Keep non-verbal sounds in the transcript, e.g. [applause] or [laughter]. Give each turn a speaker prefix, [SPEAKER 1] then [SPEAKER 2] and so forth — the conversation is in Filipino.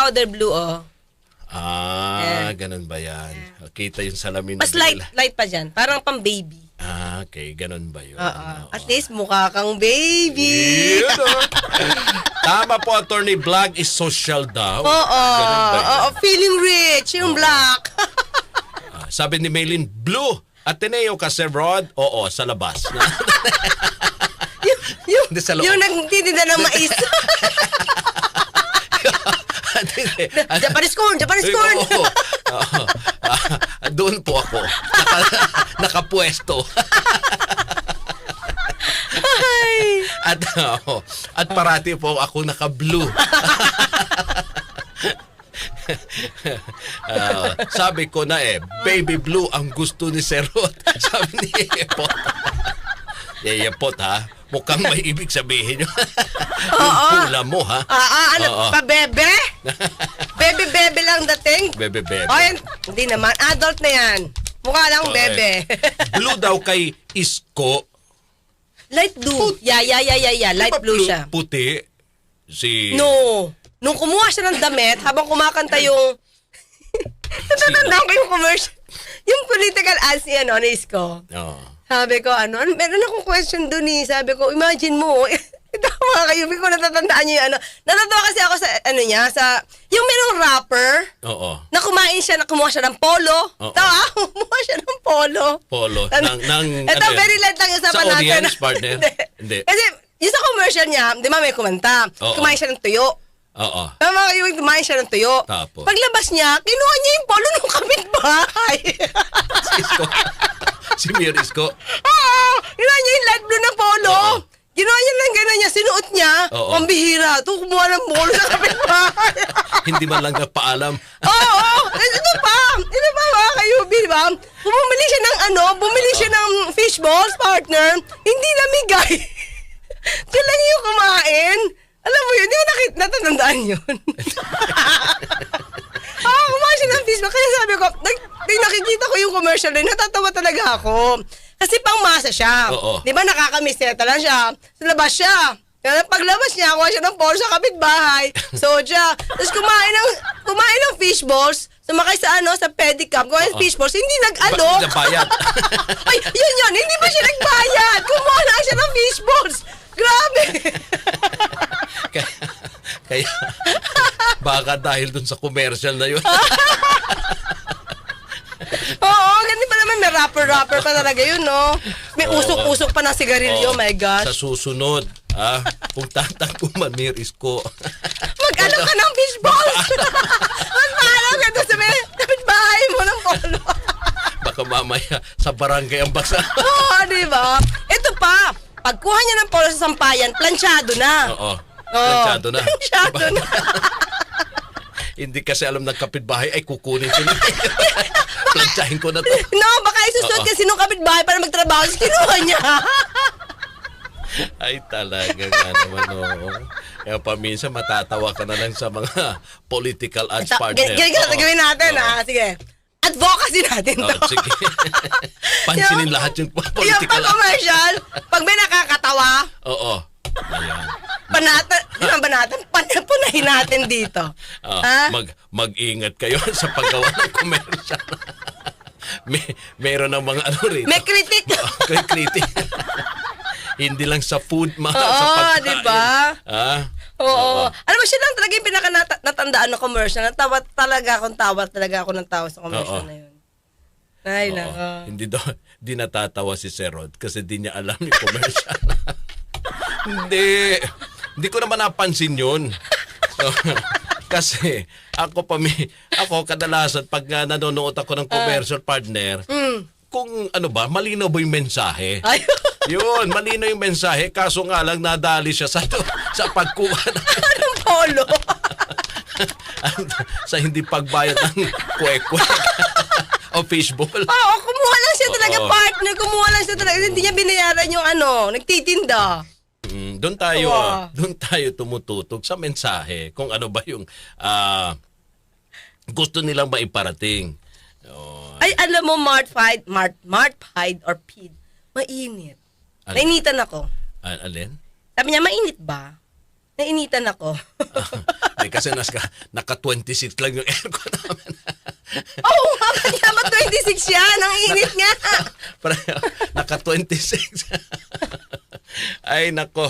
[SPEAKER 1] powder blue, oh.
[SPEAKER 2] Ah, ganun ba yan? Kita yung salamin na
[SPEAKER 1] Mas light,
[SPEAKER 2] binila.
[SPEAKER 1] light pa dyan. Parang pang baby.
[SPEAKER 2] Ah, okay. Ganun ba yun?
[SPEAKER 1] Oo.
[SPEAKER 2] Oo.
[SPEAKER 1] At least mukha kang baby.
[SPEAKER 2] Oh. [laughs] Tama po, Attorney Black is social daw.
[SPEAKER 1] Oo. Oo. Feeling rich. Yung black. [laughs]
[SPEAKER 2] Ah, sabi ni Maylin, blue. Ateneo kasi Rod, oo, sa labas. [laughs]
[SPEAKER 1] yung, yung, yung nagtitinda ng mais. Japanese corn, Japanese corn.
[SPEAKER 2] oo. Oo. Ah, doon po ako. Naka, nakapwesto.
[SPEAKER 1] Ay.
[SPEAKER 2] At, oo. at parati po ako naka-blue. Ah, sabi ko na eh, baby blue ang gusto ni Serot. Sabi ni Yeyepot. Yeyepot ha, mukhang may [laughs] ibig sabihin yun. yung pula mo ha.
[SPEAKER 1] Ah, ah, ano,
[SPEAKER 2] Oo.
[SPEAKER 1] pa bebe? [laughs] bebe, bebe lang dating?
[SPEAKER 2] Bebe, bebe.
[SPEAKER 1] Ay, hindi naman. Adult na yan. Mukha lang
[SPEAKER 2] Oo,
[SPEAKER 1] bebe. [laughs]
[SPEAKER 2] blue daw kay Isko.
[SPEAKER 1] Light blue. Yeah, yeah, yeah, yeah, yeah. Light
[SPEAKER 2] Di ba
[SPEAKER 1] blue siya.
[SPEAKER 2] Puti. Si...
[SPEAKER 1] No. Nung kumuha siya ng damit, habang kumakanta yung... Natatandaan ko yung commercial. Yung political ads ni ano, ni Isko.
[SPEAKER 2] Oo.
[SPEAKER 1] Sabi ko, ano, ano- meron akong question dun eh. Sabi ko, imagine mo, [laughs] tama kayo, hindi ko natatandaan niyo yung ano. Natatawa kasi ako sa, ano niya, sa, yung merong rapper,
[SPEAKER 2] Oo.
[SPEAKER 1] na kumain siya, na kumuha siya ng polo.
[SPEAKER 2] Oo.
[SPEAKER 1] Tawa, [laughs] kumuha siya ng polo.
[SPEAKER 2] Polo.
[SPEAKER 1] Ano-
[SPEAKER 2] Ng, ng,
[SPEAKER 1] Ito,
[SPEAKER 2] ano
[SPEAKER 1] very light lang yung
[SPEAKER 2] Sa
[SPEAKER 1] usapan natin.
[SPEAKER 2] audience, partner? [laughs] Hindi.
[SPEAKER 1] Kasi, yung sa commercial niya, di ba may kumanta,
[SPEAKER 2] Oo.
[SPEAKER 1] kumain siya ng tuyo.
[SPEAKER 2] Oo.
[SPEAKER 1] Tama kayo, kumain siya ng tuyo.
[SPEAKER 2] Tapos?
[SPEAKER 1] Paglabas niya, kinuha niya yung polo ng kapitbahay.
[SPEAKER 2] Si Isko. si Mir Isko.
[SPEAKER 1] Oo! Kinuha niya yung light blue na polo.
[SPEAKER 2] Oo.
[SPEAKER 1] Ginawa niya lang gano'n niya, sinuot niya.
[SPEAKER 2] Oo.
[SPEAKER 1] Pambihira. Ito, kumuha ng polo sa kapitbahay. [laughs]
[SPEAKER 2] Hindi man lang nagpaalam. [laughs]
[SPEAKER 1] Oo! Ito pa! Ito pa mga kayubi, di ba? Bumili siya ng ano, bumili siya ng fish balls, partner. Hindi namigay. [laughs] Siya lang yung kumain. Alam mo yun, di ba nakit natatandaan yun? ah, kumain siya ng fish balls. Kaya sabi ko, nag- nakikita ko yung commercial na yun, natatawa talaga ako. Kasi pang masa siya.
[SPEAKER 2] Oo.
[SPEAKER 1] Di ba nakakamiseta lang siya. Sa labas siya. Kaya paglabas niya, kuha siya ng polo sa kapitbahay. [laughs] Soja. Tapos kumain ng, kumain ng fish balls. Sumakay sa ano, sa pedicab. Kumain ng fish balls. Hindi nag-alok.
[SPEAKER 2] Ba- nabayad. [laughs]
[SPEAKER 1] Ay, yun yun. Hindi ba siya nagbayad? Kumuha lang siya ng fish balls. Grabe. [laughs]
[SPEAKER 2] kaya, kaya, baka dahil dun sa commercial na yun.
[SPEAKER 1] Oo, ganun pa naman. May rapper-rapper pa talaga yun, no? May usok-usok pa ng sigarilyo.
[SPEAKER 2] Oo.
[SPEAKER 1] my gosh.
[SPEAKER 2] Sa susunod, ah, kung tatagpuman ni Isko.
[SPEAKER 1] Mag-alok ka ng fish balls. [laughs] Magpaalam ka doon sa may kapitbahay mo ng polo.
[SPEAKER 2] baka mamaya sa barangay ang basa. [laughs]
[SPEAKER 1] Oo, di ba? Ito pa, pagkuha niya ng polo sa sampayan, planchado na.
[SPEAKER 2] Oo. Planchado na.
[SPEAKER 1] Planchado
[SPEAKER 2] Diba?
[SPEAKER 1] na. [laughs]
[SPEAKER 2] Hindi kasi alam ng kapitbahay, ay kukunin ko na. Plantsahin ko na to. [laughs]
[SPEAKER 1] No, baka isusuot
[SPEAKER 2] Oo.
[SPEAKER 1] kasi nung kapitbahay para magtrabaho, tapos kinuha niya.
[SPEAKER 2] Ay talaga nga naman, oo. Kaya paminsan matatawa ka na lang sa mga political ads partner.
[SPEAKER 1] Ganyan gawin natin, ah. Sige. Advocacy natin to.
[SPEAKER 2] Oo, sige. [laughs] Pansinin
[SPEAKER 1] Yung-
[SPEAKER 2] lahat yung
[SPEAKER 1] Yung
[SPEAKER 2] political
[SPEAKER 1] pag commercial, pag may nakakatawa,
[SPEAKER 2] Oo. Ayan.
[SPEAKER 1] panatan, di ba banatan, panapunahin natin dito.
[SPEAKER 2] Ah,
[SPEAKER 1] ha?
[SPEAKER 2] mag mag-ingat kayo [laughs] sa paggawa ng commercial. May meron ng mga ano rito.
[SPEAKER 1] May kritik.
[SPEAKER 2] Kay kritik. Hindi lang sa food, ma, sa
[SPEAKER 1] Oo,
[SPEAKER 2] pagkain.
[SPEAKER 1] di ba?
[SPEAKER 2] Ah?
[SPEAKER 1] Oo. Alam mo, siya lang talaga yung pinaka nata- natandaan ng commercial. Natawa talaga akong tawa talaga ako ng tawa sa commercial
[SPEAKER 2] Oo.
[SPEAKER 1] na yun. Ay,
[SPEAKER 2] Oo.
[SPEAKER 1] nako.
[SPEAKER 2] Hindi daw, di natatawa si Sir Rod kasi di niya alam yung commercial. [laughs] hindi. Hindi ko naman napansin yun. So, [laughs] kasi ako pa mi, ako kadalasan pag nga nanonood ako ng commercial partner, kung ano ba, malinaw ba yung mensahe?
[SPEAKER 1] Ay, [laughs]
[SPEAKER 2] Yun, malinaw yung mensahe. Kaso nga lang nadali siya sa, [laughs] sa pagkuha ng, [laughs]
[SPEAKER 1] anong polo?
[SPEAKER 2] sa hindi pagbayad ng kwek-kwek o fishball.
[SPEAKER 1] Oo, kumuha lang siya talaga,
[SPEAKER 2] Oo.
[SPEAKER 1] partner. Kumuha lang siya talaga. Hindi niya binayaran yung ano, nagtitinda.
[SPEAKER 2] Doon tayo,
[SPEAKER 1] Wow.
[SPEAKER 2] ah, doon tayo tumututok sa mensahe kung ano ba yung ah, gusto nilang maiparating. Oh,
[SPEAKER 1] Ay, alam mo, Mart Pied, Mart, Mart Pied or Pid, mainit.
[SPEAKER 2] Ano?
[SPEAKER 1] Nainitan ako.
[SPEAKER 2] al- alin?
[SPEAKER 1] Sabi niya, mainit ba? Nainitan ako.
[SPEAKER 2] Eh, kasi naka, naka 26 lang yung aircon namin. [laughs]
[SPEAKER 1] Oo, oh, kaya ba 26 yan? Ang init nga. [laughs]
[SPEAKER 2] Naka 26. [laughs] Ay nako.